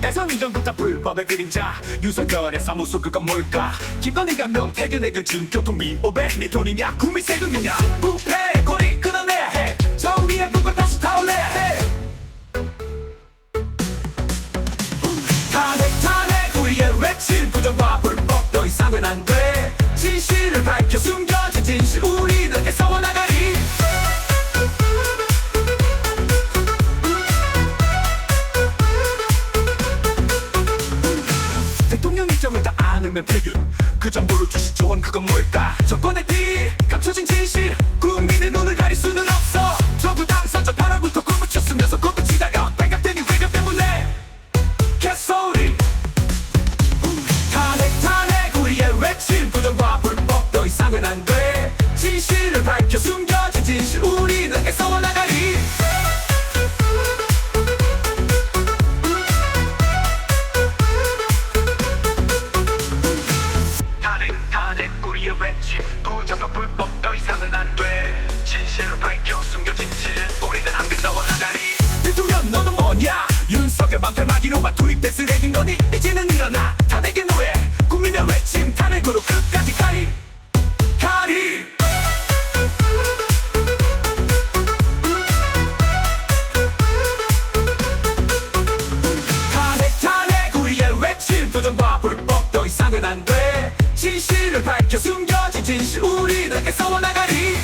대선 이전부터 불법의 그림자. 유석열의 사무소 그건 뭘까? 김건희가 명태균에게 준 교통비 500니 돈이냐? 국민 세금이냐? 부패! 고리 끊어내야 해! 정의의 불꽃 다시 타올려야 해! 탄핵 탄핵! 우리의 외친 부정과 불법 더 이상은 안돼. 진실을 밝혀 숨겨진 진실. 우리들에게 써나가 대통령 입장을 다 아는 태균 그 정보를 주시 조언 그건 뭘까? 정권의 뒤 감춰진 진실 국민의 눈을 가릴 수는 없어. 정부 당선자 8월부터 꿈을 췄으면서 꿈을 치다가 발각되니 외교 때문에 개소리. 탄핵 탄핵 우리의 외친 부정과 불법 더 이상은 안돼. 진실을 밝혀 숨겨진 진실. 우리들에게 써나 투입돼 쓰레긴 거니? 이제는 일어나. 탄핵의 노예. 국민의 외침 탄핵으로 끝까지 가리. 가리. 탄핵 탄핵 우리의 외침. 도전과 불법 더 이상은 안돼. 진실을 밝혀 숨겨진 진실 우리들에게 써나가리